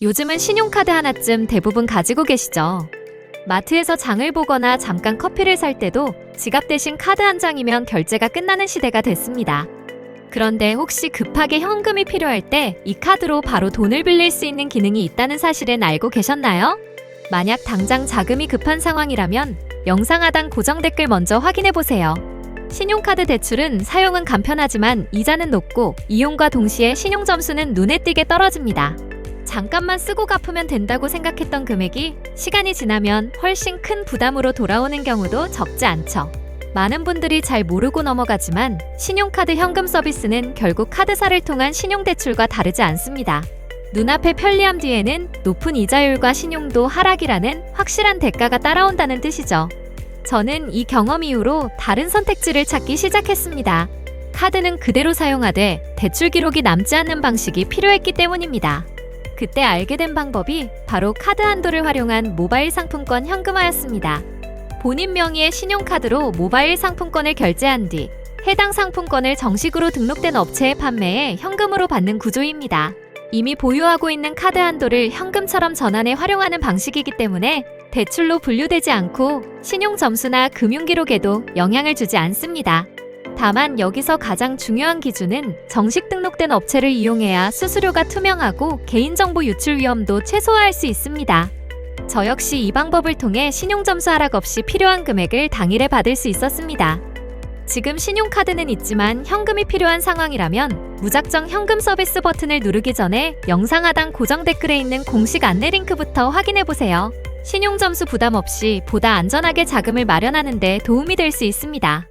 요즘은 신용카드 하나쯤 대부분 가지고 계시죠. 마트에서 장을 보거나 잠깐 커피를 살 때도 지갑 대신 카드 한 장이면 결제가 끝나는 시대가 됐습니다. 그런데 혹시 급하게 현금이 필요할 때 이 카드로 바로 돈을 빌릴 수 있는 기능이 있다는 사실은 알고 계셨나요? 만약 당장 자금이 급한 상황이라면 영상 하단 고정 댓글 먼저 확인해 보세요. 신용카드 대출은 사용은 간편하지만 이자는 높고 이용과 동시에 신용 점수는 눈에 띄게 떨어집니다. 잠깐만 쓰고 갚으면 된다고 생각했던 금액이 시간이 지나면 훨씬 큰 부담으로 돌아오는 경우도 적지 않죠. 많은 분들이 잘 모르고 넘어가지만 신용카드 현금 서비스는 결국 카드사를 통한 신용대출과 다르지 않습니다. 눈앞의 편리함 뒤에는 높은 이자율과 신용도 하락이라는 확실한 대가가 따라온다는 뜻이죠. 저는 이 경험 이후로 다른 선택지를 찾기 시작했습니다. 카드는 그대로 사용하되 대출 기록이 남지 않는 방식이 필요했기 때문입니다. 그때 알게 된 방법이 바로 카드 한도를 활용한 모바일 상품권 현금화였습니다. 본인 명의의 신용카드로 모바일 상품권을 결제한 뒤 해당 상품권을 정식으로 등록된 업체에 판매해 현금으로 받는 구조입니다. 이미 보유하고 있는 카드 한도를 현금처럼 전환해 활용하는 방식이기 때문에 대출로 분류되지 않고 신용 점수나 금융 기록에도 영향을 주지 않습니다. 다만 여기서 가장 중요한 기준은 정식 등록된 업체를 이용해야 수수료가 투명하고 개인정보 유출 위험도 최소화할 수 있습니다. 저 역시 이 방법을 통해 신용점수 하락 없이 필요한 금액을 당일에 받을 수 있었습니다. 지금 신용카드는 있지만 현금이 필요한 상황이라면 무작정 현금 서비스 버튼을 누르기 전에 영상 하단 고정 댓글에 있는 공식 안내 링크부터 확인해 보세요. 신용점수 부담 없이 보다 안전하게 자금을 마련하는 데 도움이 될 수 있습니다.